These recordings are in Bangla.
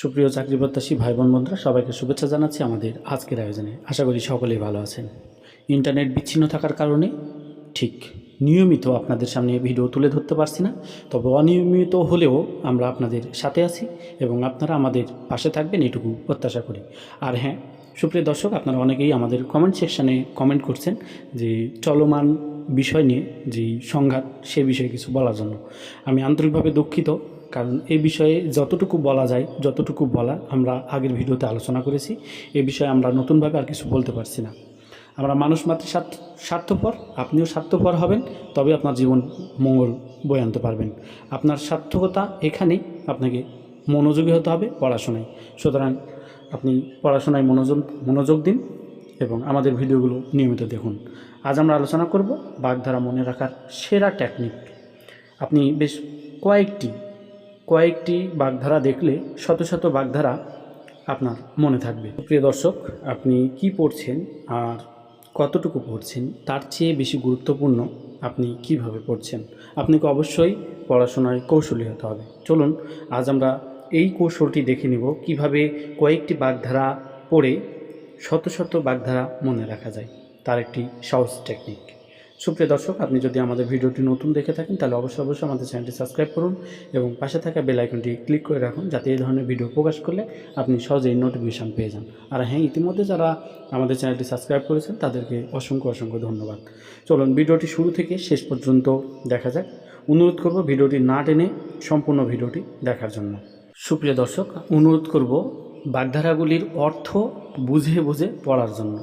সুপ্রিয় চাকরি প্রত্যাশী ভাই বোন বন্ধুরা, সবাইকে শুভেচ্ছা জানাচ্ছি আমাদের আজকের আয়োজনে। আশা করি সকলেই ভালো আছেন। ইন্টারনেট বিচ্ছিন্ন থাকার কারণে ঠিক নিয়মিত আপনাদের সামনে ভিডিও তুলে ধরতে পারছি না, তবে অনিয়মিত হলেও আমরা আপনাদের সাথে আছি এবং আপনারা আমাদের পাশে থাকবেন এটুকু প্রত্যাশা করি। আর হ্যাঁ সুপ্রিয় দর্শক, আপনারা অনেকেই আমাদের কমেন্ট সেকশানে কমেন্ট করছেন যে চলমান বিষয় নিয়ে, যে সংঘাত, সে বিষয়ে কিছু বলার জন্য। আমি আন্তরিকভাবে দুঃখিত কারণ এ বিষয়ে যতটুকু বলা যায়, যতটুকু বলা আমরা আগের ভিডিওতে আলোচনা করেছি, এ বিষয়ে আমরা নতুনভাবে আর কিছু বলতে পারছি না। আমরা মানুষ মাত্র স্বার্থ, স্বার্থপর, আপনিও স্বার্থপর হবেন তবে আপনার জীবন মঙ্গল বয়ে আনতে পারবেন। আপনার সার্থকতা এখানেই আপনাকে মনোযোগী হতে হবে পড়াশোনায়। সুতরাং আপনি পড়াশোনায় মনোযোগ মনোযোগ দিন এবং আমাদের ভিডিওগুলো নিয়মিত দেখুন। আজ আমরা আলোচনা করব বাগধারা মনে রাখার সেরা টেকনিক আপনি বেশ কয়েকটি কয়েকটি বাগধারা দেখলে শত শত বাগধারা আপনার মনে থাকবে। প্রিয় দর্শক, আপনি কি পড়ছেন আর কতটুকু পড়ছেন, তার চেয়ে বেশি গুরুত্বপূর্ণ আপনি কীভাবে পড়ছেন? আপনাকে অবশ্যই পড়াশোনায় কৌশলী হতে হবে। চলুন, আজ আমরা এই কৌশলটি দেখে নিব কীভাবে কয়েকটি বাগধারা পড়ে শত শত বাগধারা মনে রাখা যায়। তার একটি সহজ টেকনিক সুপ্রিয় দর্শক, আপনি যদি আমাদের ভিডিওটি নতুন দেখে থাকেন, তাহলে অবশ্যই অবশ্যই আমাদের চ্যানেলটি সাবস্ক্রাইব করুন এবং পাশে থাকা বেল আইকনটি ক্লিক করে রাখুন যাতে এই ধরনের ভিডিও প্রকাশ করলে আপনি সহজেই নোটিফিকেশান পেয়ে যান। আর হ্যাঁ ইতিমধ্যে যারা আমাদের চ্যানেলটি সাবস্ক্রাইব করেছেন, তাদেরকে অসংখ্য অসংখ্য ধন্যবাদ। চলুন, ভিডিওটি শুরু থেকে শেষ পর্যন্ত দেখা যাক। অনুরোধ করব ভিডিওটি না টেনে সম্পূর্ণ ভিডিওটি দেখার জন্য। সুপ্রিয় দর্শক, অনুরোধ করব বাগধারাগুলির অর্থ বুঝে বুঝে পড়ার জন্য।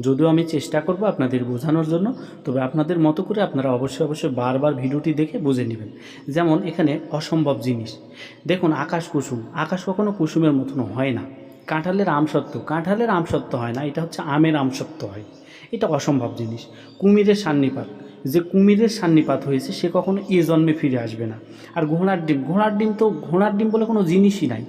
যদিও আমি চেষ্টা করব আপনাদের বোঝানোর জন্য, তবে আপনাদের মতো করে আপনারা অবশ্যই অবশ্যই বারবার ভিডিওটি দেখে বুঝে নেবেন। যেমন এখানে অসম্ভব জিনিস। দেখুন, আকাশ কুসুম। আকাশ কখনো কুসুমের মতন হয় না। কাঁঠালের আমসত্ব কাঁঠালের আমসত্ব হয় না, এটা হচ্ছে আমের আমসত্ব হয়। এটা অসম্ভব জিনিস। কুমিরের সান্নিপাত। যে কুমিরের সান্নিপাত হয়েছে, সে কখনো এ জন্মে ফিরে আসবে না। আর ঘোড়ার ডিম ঘোড়ার ডিম তো, ঘোড়ার ডিম বলে কোনো জিনিসই নাই।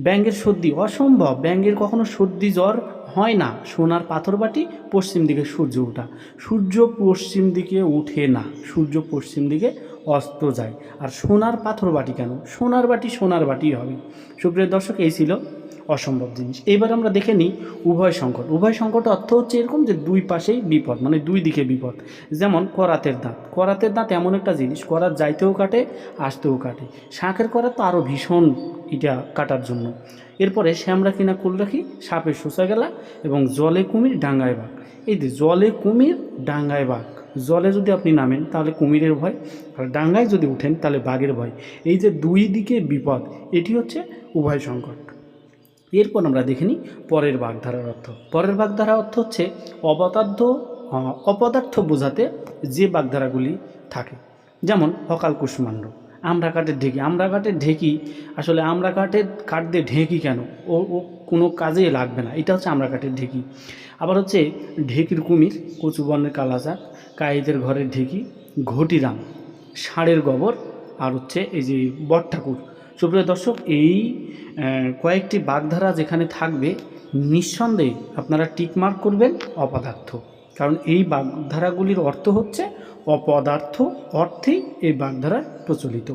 ব্যাঙ্গের সর্দি, অসম্ভব। ব্যাঙ্গের কখনো সর্দি, জ্বর হয় না। সোনার পাথর বাটি পশ্চিম দিকে সূর্য ওঠা। সূর্য পশ্চিম দিকে উঠে না। সূর্য পশ্চিম দিকে অস্ত যায়। আর সোনার পাথর বাটি কেন? সোনার বাটি সোনার বাটি হবে। সুপ্রিয় দর্শক, এই ছিল অসম্ভব জিনিস। এবার আমরা দেখে নিই উভয় সংকট। উভয় সংকট অর্থ হচ্ছে এরকম যে দুই পাশেই বিপদ মানে দুই দিকে বিপদ। যেমন করাতের দাঁত। করাতের দাঁত এমন একটা জিনিস, করাত যাইতেও কাটে, আসতেও কাটে। শাঁখের করাত তো আরও ভীষণ এটা কাটার জন্য। এরপরে শ্যামরা কিনা কুল রাখি সাপে শোষা গেলা এবং জলে কুমির ডাঙ্গায় বাঘ। এই যে জলে কুমির, ডাঙ্গায় বাঘ। জলে যদি আপনি নামেন তাহলে কুমিরের ভয়, আর ডাঙ্গায় যদি উঠেন তাহলে বাঘের ভয়। এই যে দুই দিকে বিপদ, এটি হচ্ছে উভয় সংকট। এরপর আমরা দেখে নিই পরের বাগধারার অর্থ। পরের বাগধারা অর্থ হচ্ছে অপদার্থ অপদার্থ বোঝাতে যে বাগধারাগুলি থাকে। যেমন অকাল কুষ্মাণ্ড। আমরা কাঠের ঢেকি, আমরা কাঠের ঢেকি, আসলে আমরা কাঠের কাঠ দিয়ে ঢেকি কেন? ও ও কোনো কাজে লাগবে না। এটা হচ্ছে আমরা কাঠের ঢেকি। আবার হচ্ছে ঢেকির কুমির কচুবর্ণের কালাচার কায়েদের ঘরের ঢেকি, ঘটিরাম, ষাঁড়ের গোবর, আর হচ্ছে এই যে বট ঠাকুর সুপ্রিয় দর্শক, এই কয়েকটি বাগধারা যেখানে থাকবে, নিঃসন্দেহে আপনারা টিকমার্ক করবেন অপদার্থ। কারণ এই বাগধারাগুলির অর্থ হচ্ছে অপদার্থ অর্থেই এই বাগধারা প্রচলিত।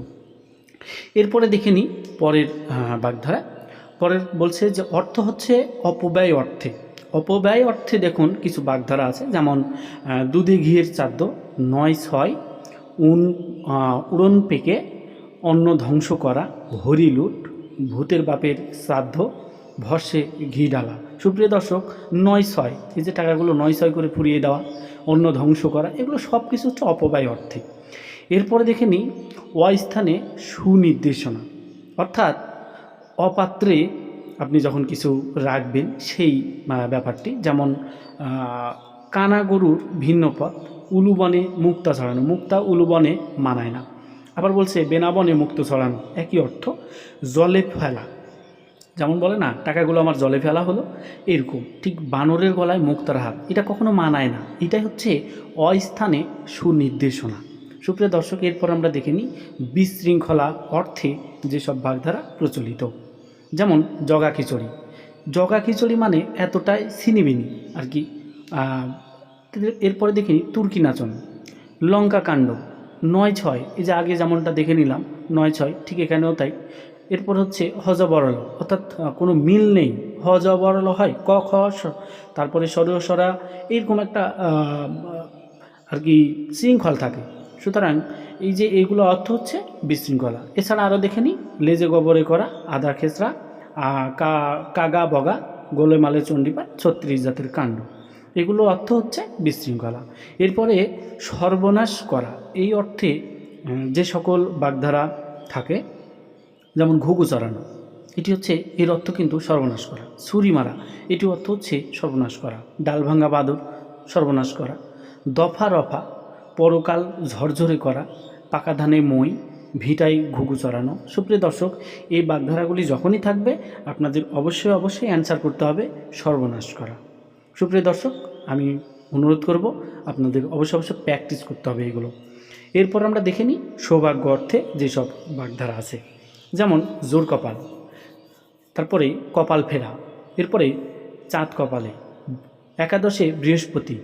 এরপরে দেখে নিই পরের বাগধারা। পরের বলছে যে অর্থ হচ্ছে অপব্যয় অর্থে। অপব্যয় অর্থে দেখুন কিছু বাগধারা আছে, যেমন দুধে ঘিয়ের চাদ্য নয় ছয়, উন উড়ন পেকে অন্ন ধ্বংস করা, হরি লুট, ভূতের বাপের শ্রাদ্ধ ভর্ষে ঘি ডালা সুপ্রিয় দর্শক, নয় ছয়, এই যে টাকাগুলো নয় ছয় করে ফুরিয়ে দেওয়া, অন্ন ধ্বংস করা, এগুলো সব কিছু হচ্ছে অপব্যয় অর্থে। এরপরে দেখে নিই, অস্থানে সুনির্দেশনা। অর্থাৎ অপাত্রে আপনি যখন কিছু রাখবেন, সেই ব্যাপারটি, যেমন কানা গরুর ভিন্ন পথ, উলুবনে মুক্তা ছড়ানো। মুক্তা উলুবনে মানায় না। আবার বলছে, বেনাবনে মুক্ত ছড়ানো। একই অর্থ, জলে ফেলা। যেমন বলে না, টাকাগুলো আমার জলে ফেলা হলো, এরকম। ঠিক বানরের গলায় মুক্তার হাত, এটা কখনো মানায় না। এটাই হচ্ছে অস্থানে সুনির্দেশনা। সুপ্রিয় দর্শক, এরপর আমরা দেখে নিই বিশৃঙ্খলা অর্থে যেসব বাগধারা প্রচলিত। যেমন জগা খিচুড়ি। জগা খিচুড়ি মানে এতটাই সিনিবিনি আর কি এরপরে দেখিনি তুর্কি নাচন। লঙ্কা কাণ্ড। নয় ছয়, এই যে আগে যেমনটা দেখে নিলাম, নয় ছয়, ঠিক এখানেও তাই। এরপর হচ্ছে হজ বরল অর্থাৎ কোনো মিল নেই। হজ বরল হয়, ক, খ তারপরে সরা এরকম একটা আর কি শৃঙ্খল থাকে। সুতরাং এই যে এইগুলো অর্থ হচ্ছে বিশৃঙ্খলা। এছাড়া আরও দেখে নিই, লেজে গোবরে করা, আদা খেসরা কাগা বগা, গোলে মালে চণ্ডীপাঠ, ছত্রিশ জাতের কাণ্ড। এগুলো অর্থ হচ্ছে বিশৃঙ্খলা। এরপরে সর্বনাশ করা, এই অর্থে যে সকল বাগধারা থাকে, যেমন ঘুঘু চড়ানো, এটি হচ্ছে, এর অর্থ কিন্তু সর্বনাশ করা। ছুরি মারা এটি অর্থ হচ্ছে সর্বনাশ করা। ডাল ভাঙা বাদর সর্বনাশ করা। দফা রফা, পরকাল ঝরঝরে করা। পাকা ধানে মই ভিটাই ঘুঘু চড়ানো। সুপ্রিয় দর্শক, এই বাগধারাগুলি যখনই থাকবে, আপনাদের অবশ্যই অবশ্যই অ্যান্সার করতে হবে সর্বনাশ করা। সুপ্রিয় দর্শক, আমি অনুরোধ করব আপনাদের অবশ্যই অবশ্যই প্র্যাকটিস করতে হবে এগুলো। এরপর আমরা দেখে নিই সৌভাগ্য অর্থে যেসব বাগধারা আছে। যেমন জোর কপাল, তারপরে কপাল ফেরা, এরপরে চাঁদ কপালে, একাদশে বৃহস্পতি,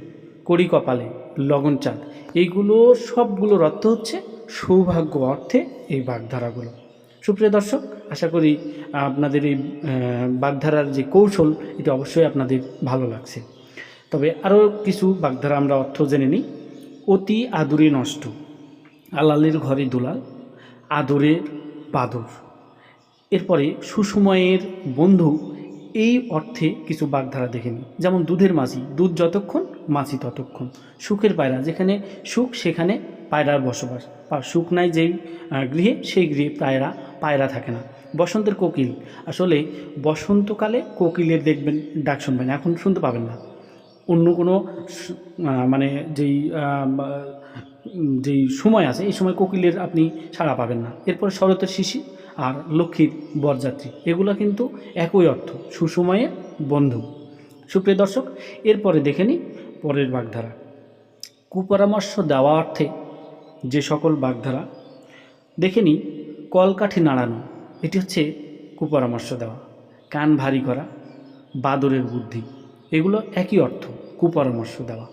কড়ি কপালে, লগন চাঁদ। এইগুলো সবগুলোর অর্থ হচ্ছে সৌভাগ্য অর্থে এই বাগধারাগুলো। সুপ্রিয় দর্শক, আশা করি আপনাদের এই বাগধারার যে কৌশল, এটা অবশ্যই আপনাদের ভালো লাগছে। তবে আরও কিছু বাগধারা আমরা অর্থ জেনে নিই। অতি আদুরে নষ্ট, আলালের ঘরে দুলাল, আদরের বাদর। এরপরে সুসময়ের বন্ধু, এই অর্থে কিছু বাগধারা দেখে নিই। যেমন দুধের মাছি দুধ যতক্ষণ মাছি ততক্ষণ। সুখের পায়রা, যেখানে সুখ, সেখানে পায়রার বসবাস। নাই যেই গৃহে, সেই গৃহে পায়রা পায়রা থাকে না। বসন্তের কোকিল। আসলে বসন্তকালে কোকিলের দেখবেন, ডাক শুনবেন, এখন শুনতে পাবেন না। অন্য কোনো মানে যেই যেই সময় আছে, এই সময় কোকিলের আপনি সাড়া পাবেন না। এরপর শরতের শিশি আর লক্ষ্মীর বরযাত্রী। এগুলো কিন্তু একই অর্থ সুসময়ের বন্ধু। সুপ্রিয় দর্শক, এরপরে দেখে নিই পরের বাগধারা। কুপরামর্শ দেওয়া অর্থে যে সকল বাগধারা, দেখে নিই কলকাঠি নাড়ানো, এটি হচ্ছে কুপরামর্শ দেওয়া। কান ভারী করা, বাদরের বুদ্ধি, এগুলো একই অর্থ, কুপরামর্শ দেওয়া।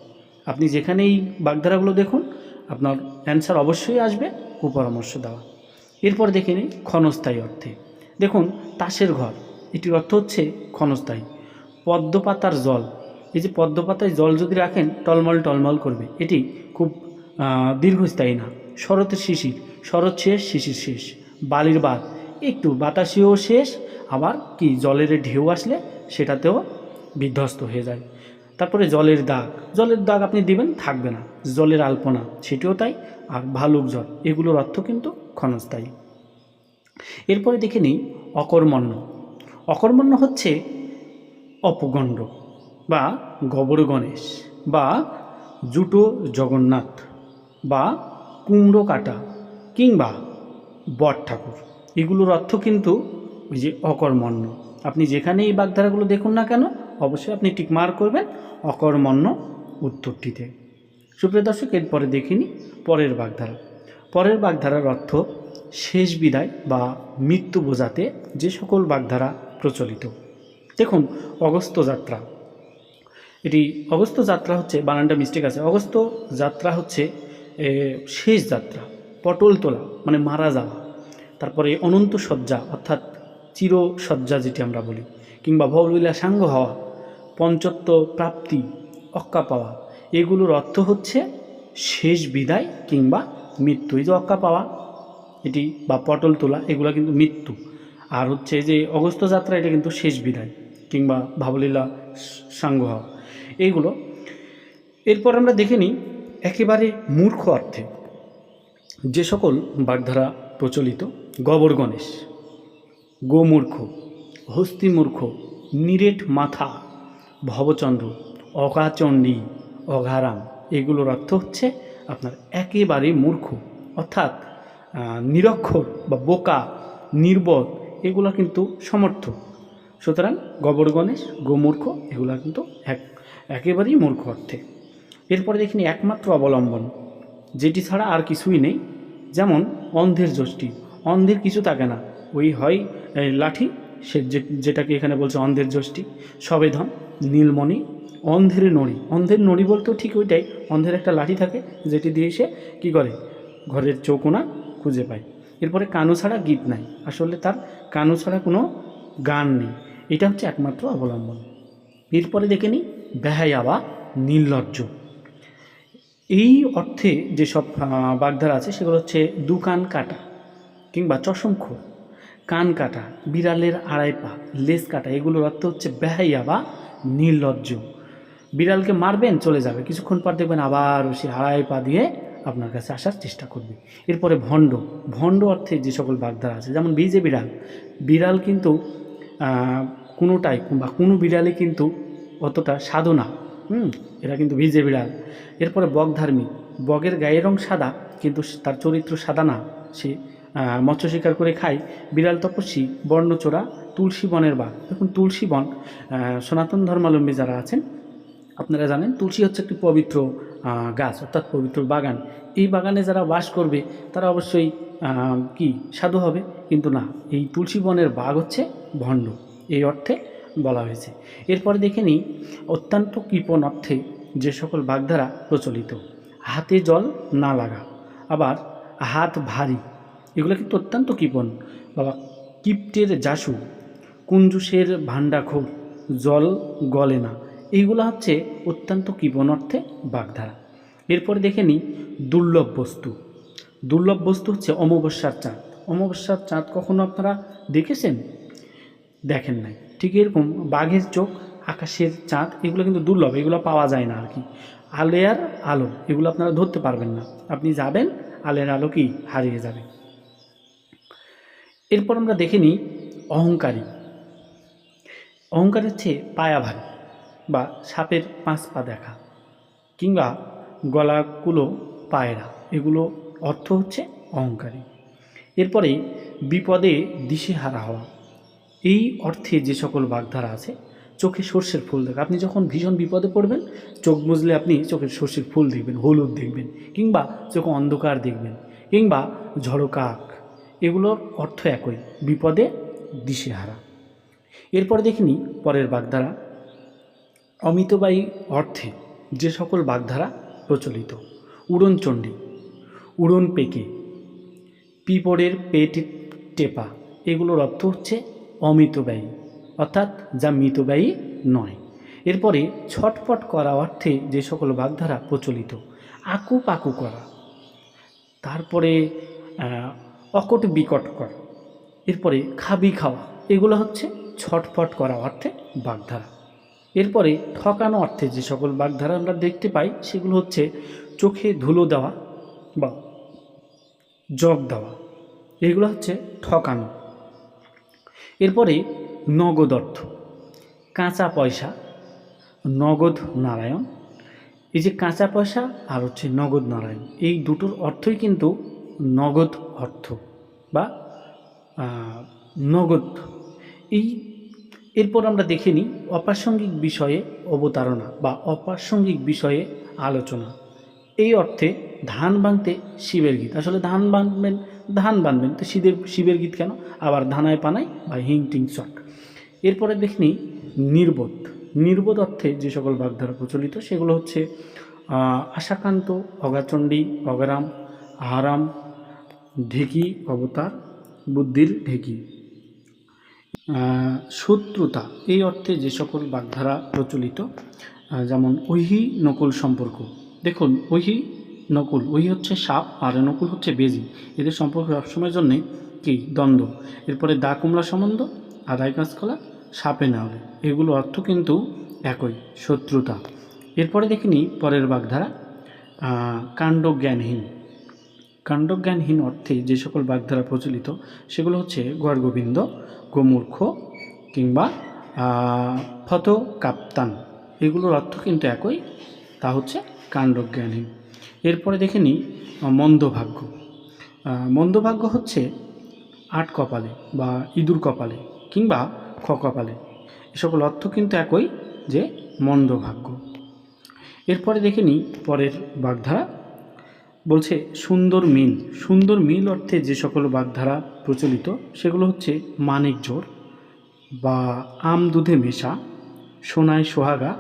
আপনি যেখানে এই বাগধারাগুলো দেখুন, আপনার অ্যান্সার অবশ্যই আসবে, কুপরামর্শ দেওয়া। এরপর দেখে নিই ক্ষণস্থায়ী অর্থে। দেখুন, তাসের ঘর, এটির অর্থ হচ্ছে ক্ষণস্থায়ী। পদ্মপাতার জল, এই যে পদ্মপাতায় জল যদি রাখেন, টলমল টলমল করবে। এটি খুব দীর্ঘস্থায়ী না। শরতের শিশির। শরৎ শেষ, শিশির শেষ। বালির বাদ একটু বাতাসেও শেষ, আবার কি জলের ঢেউ আসলে সেটাতেও বিধ্বস্ত হয়ে যায়। তারপরে জলের দাগ। জলের দাগ আপনি দিবেন, থাকবে না। জলের আলপনা, সেটিও তাই। আর ভালুক জল, এগুলোর অর্থ কিন্তু ক্ষণস্থায়ী। এরপরে দেখে নিই অকর্মণ্য। অকর্মণ্য হচ্ছে অপগণ্ড বা গবর গণেশ বা জুটো জগন্নাথ। বা কুমড়ো কাটা কিংবা বট ঠাকুর। এগুলোর অর্থ কিন্তু ওই যে অকর্মণ্য। আপনি যেখানে এই বাগধারাগুলো দেখুন না কেন, অবশ্যই আপনি টিক মার্ক করবেন অকর্মণ্য উত্তরটিতে। সুপ্রিয় দর্শক, এরপরে দেখিনি পরের বাগধারা। পরের বাগধারার অর্থ শেষ বিদায় বা মৃত্যু বোঝাতে যে সকল বাগধারা প্রচলিত। দেখুন, অগস্ত যাত্রা। এটি অগস্ত যাত্রা হচ্ছে, বানানটা মিস্টেক আছে, অগস্ত যাত্রা হচ্ছে শেষ যাত্রা পটল তোলা মানে মারা যাওয়া। তারপরে অনন্ত সজ্জা অর্থাৎ চির সজ্জা যেটি আমরা বলি, কিংবা ভবলীলা সাঙ্গ হওয়া, পঞ্চত্ব প্রাপ্তি, অক্কা পাওয়া, এগুলোর অর্থ হচ্ছে শেষ বিদায় কিংবা মৃত্যু। এই যে অক্কা পাওয়া, এটি বা পটল তোলা এগুলো কিন্তু মৃত্যু। আর হচ্ছে যে অগস্ত যাত্রা, এটা কিন্তু শেষ বিদায়, কিংবা ভাবলীলা সাঙ্গ হওয়া। এইগুলো, এরপর আমরা দেখে নিই একেবারে মূর্খ অর্থে। যে সকল বাগধারা প্রচলিত, গবর গণেশ, গোমূর্খ হস্তিমূর্খ নিরেট মাথা, ভবচন্দ্র অকাচণ্ডী অঘারাম, এগুলোর অর্থ হচ্ছে আপনার একেবারে মূর্খ। অর্থাৎ নিরক্ষর বা বোকা, নির্বোধ, এগুলো কিন্তু সমর্থ সুতরাং গবর গণেশ, গোমূর্খ, এগুলো কিন্তু এক, একেবারেই মূর্খ অর্থে। এরপরে দেখিনি একমাত্র অবলম্বন, যেটি ছাড়া আর কিছুই নেই, যেমন অন্ধের যষ্টি। অন্ধের কিছু থাকে না। ওই হয় লাঠি, সে যেটাকে এখানে বলছে অন্ধের যষ্টি সবেধন নীলমণি, অন্ধের নড়ি। অন্ধের নড়ি বলতেও ঠিক ওইটাই, অন্ধের একটা লাঠি থাকে, যেটি দিয়ে সে কী করে? ঘরের চৌকোনা খুঁজে পায়। এরপরে কানু ছাড়া গীত নাই। আসলে তার কানু ছাড়া কোনো গান নেই। এটা হচ্ছে একমাত্র অবলম্বন। এরপরে দেখে নিই বেহায়া বা নির্লজ্জ। এই অর্থে যেসব বাগধারা আছে, সেগুলো হচ্ছে দুকান কাটা কিংবা চশমখোর কান কাটা, বিড়ালের আড়াই পা, লেজ কাটা, এগুলোর অর্থ হচ্ছে বেহাইয়া বা নির্লজ্জ। বিড়ালকে মারবেন, চলে যাবে। কিছুক্ষণ পর দেখবেন আবার সে আড়াই পা দিয়ে আপনার কাছে আসার চেষ্টা করবে। এরপরে ভণ্ড ভণ্ড অর্থে যে সকল বাগধারা আছে, যেমন বিজে বিড়াল বিড়াল কিন্তু কোনোটাই বা কোনো বিড়ালে কিন্তু অতটা সাধু না। হুম এরা কিন্তু ভিজে বিড়াল। এরপরে বকধার্মী বগের গায়ের রং সাদা, কিন্তু তার চরিত্র সাদা না। সে মৎস্য শিকার করে খায় বিড়াল তপস্বী বর্ণচোরা তুলসী বনের বাঘ। দেখুন, তুলসী বন সনাতন ধর্মাবলম্বী যারা আছেন, আপনারা জানেন তুলসী হচ্ছে একটি পবিত্র গাছ, অর্থাৎ পবিত্র বাগান। এই বাগানে যারা বাস করবে, তারা অবশ্যই কি, সাধু হবে, কিন্তু না। এই তুলসী বনের বাঘ হচ্ছে ভণ্ড এই অর্থে বলা হয়েছে। এরপরে দেখে নিই, অত্যন্ত কৃপণ অর্থে যে সকল বাগধারা প্রচলিত। হাতে জল না লাগা, আবার হাত ভারী, এগুলো কিন্তু অত্যন্ত কৃপণ। বাবা, কিপ্টের জাসু, কুঞ্জুসের ভাণ্ডাখোর জল গলে না এইগুলো হচ্ছে অত্যন্ত কৃপণ অর্থে বাগধারা। এরপরে দেখে নিই, দুর্লভ বস্তু। দুর্লভ বস্তু হচ্ছে অমাবস্যার চাঁদ। অমাবস্যার চাঁদ কখনো আপনারা দেখেছেন? দেখেন নাই। ঠিক এরকম বাঘের চোখ, আকাশের চাঁদ, এগুলো কিন্তু দুর্লভ, এগুলো পাওয়া যায় না আর কি। আলেয়ার আলো, এগুলো আপনারা ধরতে পারবেন না। আপনি যাবেন, আলের আলো কি? হারিয়ে যাবে। এরপর আমরা দেখে নিই অহংকারী। অহংকার হচ্ছে পায়া ভারী বা সাপের পাঁচ পা দেখা কিংবা গলাগুলো পায়রা, এগুলো অর্থ হচ্ছে অহংকারী। এরপরে বিপদে দিশেহারা হওয়া। এই অর্থে যে সকল বাগধারা আছে, চোখে সর্ষের ফুল দেখা। আপনি যখন ভীষণ বিপদে পড়বেন, চোখ বুঝলে আপনি চোখের সর্ষের ফুল দেখবেন, হলুদ দেখবেন, কিংবা চোখে অন্ধকার দেখবেন, কিংবা ঝড়কাক এগুলোর অর্থ একই, বিপদে দিশেহারা। এরপর দেখিনি পরের বাগধারা। অমিতবায়ী অর্থে যে সকল বাগধারা প্রচলিত। উড়নচণ্ডী, উড়ন পেকে, পিপড়ের পেট টেপা, এগুলোর অর্থ হচ্ছে অমিতব্যয়ী অর্থাৎ যা মিতব্যয়ী নয়। এরপরে ছটপট করা অর্থে যে সকল বাগধারা প্রচলিত আকু পাকু করা। তারপরে অকট বিকট করা। এরপরে খাবি খাওয়া, এগুলো হচ্ছে ছটফট করা অর্থে বাগধারা। এরপরে ঠকানো অর্থে যে সকল বাগধারা আমরা দেখতে পাই, সেগুলো হচ্ছে চোখে ধুলো দেওয়া বা জগ দেওয়া। এগুলো হচ্ছে ঠকানো। এরপরে নগদ অর্থ, কাঁচা পয়সা, নগদ নারায়ণ। এই যে কাঁচা পয়সা আর হচ্ছে নগদ নারায়ণ, এই দুটোর অর্থই কিন্তু নগদ অর্থ বা নগদ। এই, এরপর আমরা দেখে নিই অপ্রাসঙ্গিক বিষয়ে অবতারণা বা অপ্রাসঙ্গিক বিষয়ে আলোচনা। এই অর্থে ধান বাঁধতে শিবের গীত। আসলে ধান বাঁধবেন ধান বানবেন। তো শিবের শিবের গীত কেন? আবার ধানায় পানায় বা হিং টিং শট এরপরে দেখনি নির্বোধ। নির্বোধ অর্থে যে সকল বাগধারা প্রচলিত, সেগুলো হচ্ছে আশাকান্ত, অগাচণ্ডী, অগারাম, আহারাম, ঢেকি, অবতার, বুদ্ধির ঢেকি। শত্রুতা, এই অর্থে যে সকল বাগধারা প্রচলিত যেমন ঐহি নকুল সম্পর্ক। দেখুন, ঐহি নকুল। ওই হচ্ছে সাপ আর নকুল হচ্ছে বেজি। এদের সম্পর্ক সবসময়ের জন্যে কি? দ্বন্দ্ব। এরপরে দা কুমড়া সম্বন্ধ আদায় কাঁচকলা, সাপে না হলে। এগুলো অর্থ কিন্তু একই, শত্রুতা। এরপরে দেখিনি পরের বাগধারা কাণ্ডজ্ঞানহীন। কাণ্ডজ্ঞানহীন অর্থে যে সকল বাগধারা প্রচলিত, সেগুলো হচ্ছে গড়গোবিন্দ গোমূর্খ কিংবা ফত কাপ্তান এগুলোর অর্থ কিন্তু একই, তা হচ্ছে কাণ্ডজ্ঞানহীন। এরপরে দেখে নিই মন্দভাগ্য। মন্দভাগ্য হচ্ছে আট কপালে বা ইঁদুর কপালে কিংবা খ কপালে। সকল অর্থ কিন্তু একই যে মন্দভাগ্য। এরপরে দেখে নিই পরের বাগধারা। বলছে সুন্দর মিল। সুন্দর মিল অর্থে যে সকল বাগধারা প্রচলিত, সেগুলো হচ্ছে মানিক জোর বা আম দুধে মেশা সোনায় সোহাগা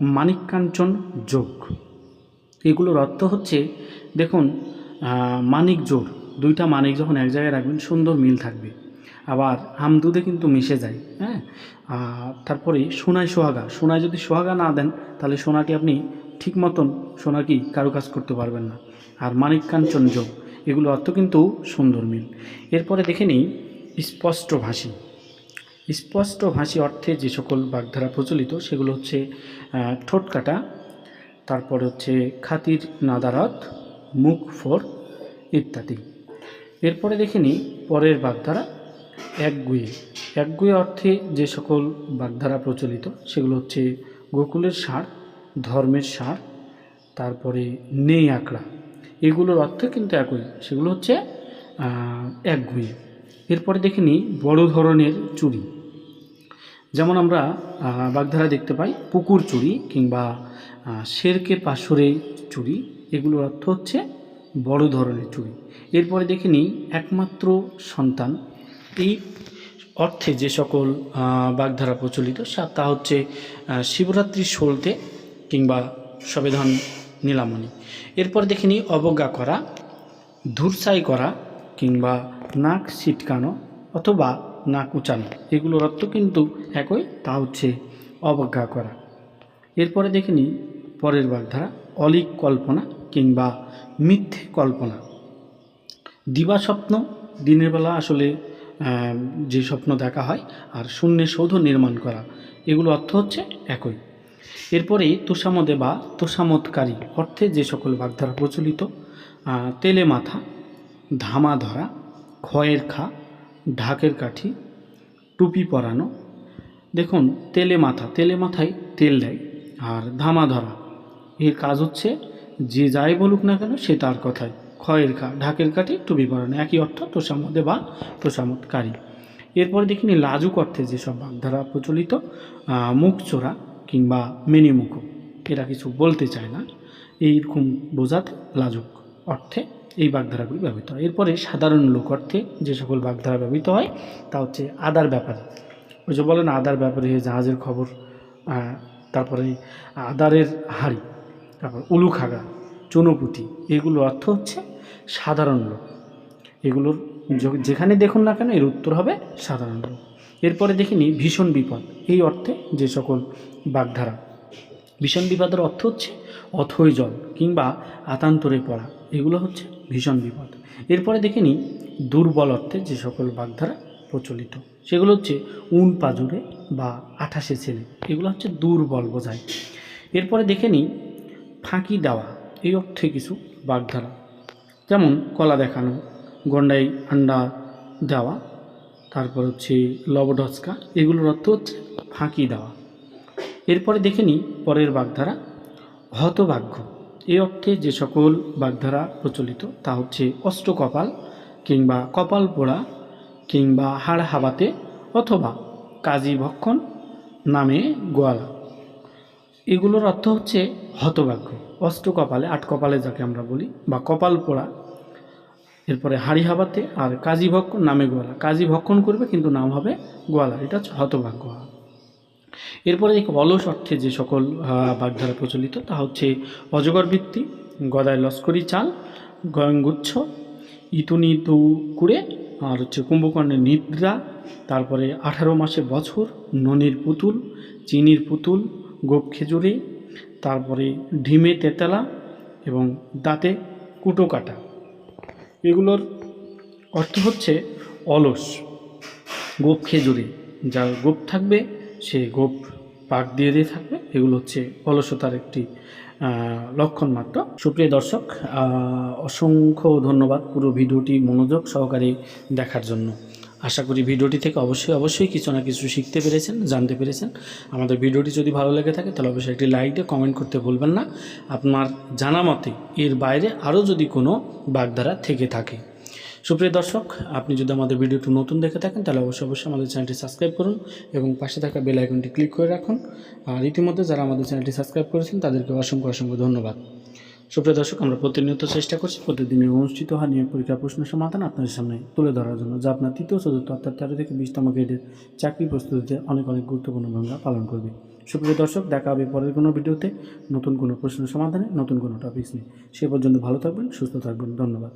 মানিককাঞ্চন যোগ। এগুলোর অর্থ হচ্ছে, দেখুন মানিক জোর। দুইটা মানিক যখন এক জায়গায় রাখবেন, সুন্দর মিল থাকবে। আবার আম দুধে কিন্তু মিশে যায় হ্যাঁ? তারপরে সোনায় সোহাগা। সোনায় যদি সোহাগা না দেন, তাহলে সোনাকে আপনি ঠিক মতন সোনা কি কারুকাজ করতে পারবেন না। আর মানিক কাঞ্চন যোগ এগুলো অর্থ কিন্তু সুন্দর মিল। এরপরে দেখে নিই, স্পষ্ট ভাষী। স্পষ্ট ভাষী অর্থে যে সকল বাগধারা প্রচলিত, সেগুলো হচ্ছে ঠোঁট কাটা তারপরে হচ্ছে খাতির, নাদারত, মুখ, ফোর ইত্যাদি। এরপরে দেখে নিই পরের বাগধারা, একগুয়ে। একগুয়ে অর্থে যে সকল বাগধারা প্রচলিত, সেগুলো হচ্ছে গোকুলের সার, ধর্মের সার, তারপরে নেই আঁকড়া। এগুলোর অর্থ কিন্তু একই, সেগুলো হচ্ছে একগুয়ে। এরপরে দেখে নিই বড় ধরনের চুরি যেমন আমরা বাগধারা দেখতে পাই পুকুর চুরি কিংবা শেরকে পাশরে চুরি এগুলোর অর্থ হচ্ছে বড় ধরনের চুরি। এরপরে দেখে নিই একমাত্র সন্তান। এই অর্থে যে সকল বাগধারা প্রচলিত তা হচ্ছে আহ, শিবরাত্রির সলতে কিংবা সবেধন নীলামণি। এরপর দেখে নিই অবজ্ঞা করা ধূরসাই করা কিংবা নাক ছিটকানো অথবা নাক উচানো এগুলোর অর্থ কিন্তু একই, তা হচ্ছে অবজ্ঞা করা। এরপরে দেখে নিই পরের বাগধারা, অলিক কল্পনা কিংবা মিথ্যে কল্পনা। দিবা স্বপ্ন, দিনের বেলা আসলে যে স্বপ্ন দেখা হয় আর শূন্যে সৌধ নির্মাণ করা, এগুলো অর্থ হচ্ছে একই। এরপরে তোষামদে বা তোষামতকারী অর্থে যে সকল বাগধারা প্রচলিত তেলে মাথা ধামা ধরা ক্ষয়ের খা ঢাকের কাঠি, টুপি পরানো। দেখুন, তেলে মাথা, তেলে মাথায় তেল দেয়। আর ধামা ধরা, এর কাজ হচ্ছে যে যাই বলুক না কেন সে তার কথায়। খয়ের কা, ঢাকের কাঠি, টুপি পরানো, একই অর্থ তোষামদে বা তোষামতকারী এরপরে দেখিনি লাজুক অর্থে যেসব বাগধারা প্রচলিত মুখ চোরা কিংবা মেনিমুখো এরা কিছু বলতে চায় না। এইরকম বোঝাতে লাজুক অর্থে এই বাগধারাগুলি ব্যবহৃত হয়। এরপরে সাধারণ লোক অর্থে যে সকল বাগধারা ব্যবহৃত হয়, তা হচ্ছে আদার ব্যাপারে। ওই যে বলেন আদার ব্যাপারে জাহাজের খবর তারপরে আদারের হাড়ি, তারপর উলুখাগা, চুনোপুটি এগুলো অর্থ হচ্ছে সাধারণ লোক। এগুলোর যেখানে দেখুন না কেন, এর উত্তর হবে সাধারণ লোক। এরপরে দেখিনি ভীষণ বিপদ, এই অর্থে যে সকল বাগধারা। ভীষণ বিপদের অর্থ হচ্ছে অথই জল কিংবা আতান্তরে পড়া। এগুলো হচ্ছে ভীষণ বিপদ। এরপরে দেখে নিই, দুর্বল অর্থে যে সকল বাগধারা প্রচলিত। সেগুলো হচ্ছে উন পাজুরে বা আঠাশে ছেলে এগুলো হচ্ছে দুর্বল বোঝায়। এরপরে দেখে নিই, ফাঁকি দেওয়া, এই অর্থে কিছু বাগধারা। যেমন কলা দেখানো গন্ডাই আন্ডা দেওয়া, তারপর হচ্ছে লবডস্কা, এগুলোর অর্থ হচ্ছে ফাঁকি দেওয়া। এরপরে দেখে নিই, পরের বাগধারা, হতভাগ্য। এই অর্থে যে সকল বাগধারা প্রচলিত, তা হচ্ছে অষ্টকপাল কিংবা কপাল পোড়া কিংবা হাড় হাবাতে অথবা কাজী ভক্ষণ নামে গোয়ালা। এগুলোর অর্থ হচ্ছে হতভাগ্য। অষ্টকপালে আট কপালে যাকে আমরা বলি, বা কপাল পোড়া, এরপরে হাড়ি হাবাতে আর কাজী ভক্ষণ নামে গোয়ালা। কাজী ভক্ষণ করবে কিন্তু নাম হবে গোয়ালা। এটা হচ্ছে হতভাগ্য। এরপরে দেখো অলস অর্থে যে সকল বাগধারা প্রচলিত, তা হচ্ছে অজগর বৃত্তি, গদায় লস্করি চাল, গয়ঙ্গুচ্ছ, ইতুনি তু কুড়ে, আর হচ্ছে কুম্ভকর্ণের নিদ্রা, তারপরে আঠারো মাসে বছর, ননির পুতুল, চিনির পুতুল, গোপ খেজুরি, তারপরে ঢিমে তেতলা এবং দাঁতে কুটো কাটা। এগুলোর অর্থ হচ্ছে অলস, গোপ খেজুরি, যার গোপ থাকবে সে গোপ পাক দিয়ে দিয়ে থাকবে। এগুলো হচ্ছে অলসতার একটি লক্ষণ মাত্র। সুপ্রিয় দর্শক অসংখ্য ধন্যবাদ পুরো ভিডিওটি মনোযোগ সহকারে দেখার জন্য। আশা করি ভিডিওটি থেকে অবশ্যই অবশ্যই কিছু না কিছু শিখতে পেরেছেন, জানতে পেরেছেন। আমাদের ভিডিওটি যদি ভালো লেগে থাকে, তাহলে অবশ্যই একটি লাইক দিয়ে কমেন্ট করতে ভুলবেন না। আপনার জানা মতে এর বাইরে আরও যদি কোনো বাগধারা থেকে থাকে সুপ্রিয় দর্শক, আপনি যদি আমাদের ভিডিওটি নতুন দেখে থাকেন, তাহলে অবশ্যই অবশ্যই আমাদের চ্যানেলটি সাবস্ক্রাইব করুন এবং পাশে থাকা বেল আইকনটি ক্লিক করে রাখুন। আর ইতিমধ্যে যারা আমাদের চ্যানেলটি সাবস্ক্রাইব করেছেন, তাদেরকে অসংখ্য অসংখ্য ধন্যবাদ। সুপ্রিয় দর্শক, আমরা প্রতিনিয়ত চেষ্টা করছি, প্রতিদিনের অনুষ্ঠিত হওয়া নিয়োগ পরীক্ষা প্রশ্ন সমাধান আপনাদের সামনে তুলে ধরার জন্য, যা আপনার তৃতীয়, চতুর্থ অর্থাৎ তেরো থেকে বিশতম গ্রেডের চাকরি প্রস্তুতিতে অনেক অনেক গুরুত্বপূর্ণ ভূমিকা পালন করবে। সুপ্রিয় দর্শক, দেখা হবে পরের কোনো ভিডিওতে। নতুন কোনো প্রশ্ন সমাধানে, নতুন কোনো টপিকস নিয়ে। সে পর্যন্ত ভালো থাকবেন, সুস্থ থাকবেন, ধন্যবাদ।